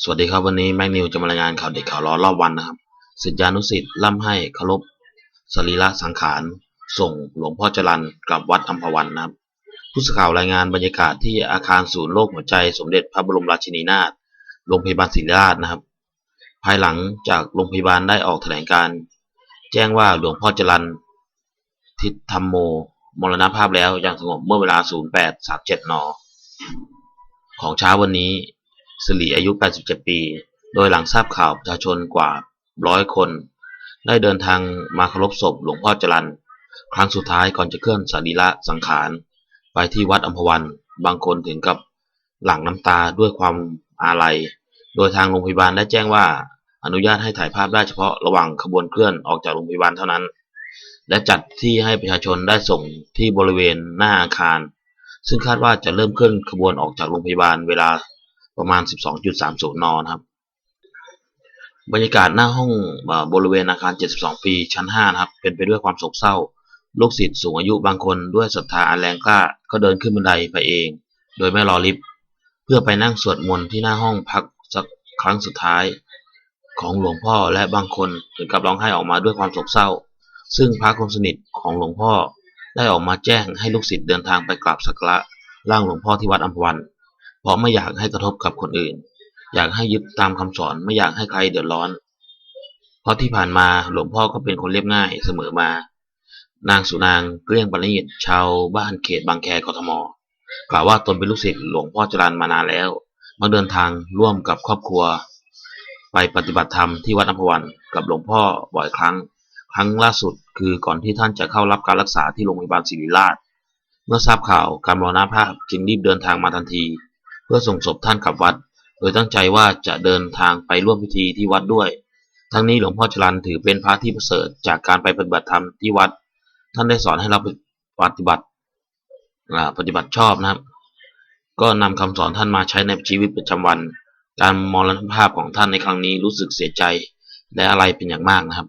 สวัสดีครับวันนี้แม็กนิวจะมารายงานข่าวเด็กข่าวร้อนรอบวันนะครับศิษยานุศิษย์ล่ำให้เคารพสรีระสังขาร ส่งหลวงพ่อจรันกลับวัดอัมพวันนะครับผู้สื่อข่าวรายงานบรรยากาศที่อาคารศูนย์โรคหัวใจสมเด็จพระบรมราชินีนาถโรงพยาบาลศิริราชนะครับ ภายหลังจากโรงพยาบาลได้ออกแถลงการ แจ้งว่าหลวงพ่อจรันทิศธรรมโม มรณภาพแล้วอย่างสงบเมื่อเวลา 0837 น ของเช้าวันนี้ สิริอายุ 87 ปี โดยหลังทราบข่าวประชาชนกว่าร้อยคน ได้เดินทางมาเคารพศพหลวงพ่อจรันครั้งสุดท้ายก่อนจะเคลื่อนสรีระสังขาร ไปที่วัดอัมพวัน บางคนถึงกับหลั่งน้ำตาด้วยความอาลัย โดยทางโรงพยาบาลได้แจ้งว่า อนุญาตให้ถ่ายภาพได้เฉพาะระหว่างขบวนเคลื่อนออกจากโรงพยาบาลเท่านั้น และจัดที่ให้ประชาชนได้ส่งที่บริเวณหน้าอาคาร ซึ่งคาดว่าจะเริ่มเคลื่อนขบวนออกจากโรงพยาบาลเวลา ประมาณ 12.30 นนะครับบรรยากาศหน้าห้องบริเวณอาคาร 72 ปีชั้น 5 นะครับ เป็นไปด้วยความโศกเศร้า ลูกศิษย์สูงอายุบางคนด้วยศรัทธาอันแรงกล้าก็เดินขึ้นบันไดไปเอง โดยไม่รอลิฟต์เพื่อไปนั่งสวดมนต์ที่หน้าห้องพักสักครั้งสุดท้าย ของหลวงพ่อและบางคนถึงกับร้องไห้ออกมาด้วยความโศกเศร้า ซึ่งพระคนสนิทของหลวงพ่อได้ออกมาแจ้งให้ลูกศิษย์เดินทางไปกราบสักการะร่างหลวงพ่อที่วัดอัมพวัน เพราะไม่อยากให้กระทบกับคนอื่น อยากให้ยึดตามคำสอนไม่อยากให้ใครเดือดร้อน เพราะที่ผ่านมาหลวงพ่อก็เป็นคนเรียบง่ายเสมอมา นางสุนางเกลี้ยงปณิตชาวบ้านเขตบางแคกทมกล่าวว่าตนเป็นลูกศิษย์หลวงพ่อจรันมานานแล้วมาเดินทางร่วมกับครอบครัว ไปปฏิบัติธรรมที่วัดอัมพวันกับหลวงพ่อบ่อยครั้ง ครั้งล่าสุดคือก่อนที่ท่านจะเข้ารับการรักษาที่โรงพยาบาลศิริราช เมื่อทราบข่าวการมรณภาพจึงรีบเดินทางมาทันที เพื่อส่งศพท่านกลับวัด โดยตั้งใจว่าจะเดินทางไปร่วมพิธีที่วัดด้วย ทั้งนี้หลวงพ่อจรันถือเป็นพระที่ประเสริฐจากการไปปฏิบัติธรรมที่วัด ท่านได้สอนให้เราปฏิบัติปฏิบัติชอบนะครับ ก็นำคำสอนท่านมาใช้ในชีวิตประจำวัน การมรณภาพของท่านในครั้งนี้รู้สึกเสียใจและอะไรเป็นอย่างมากนะครับ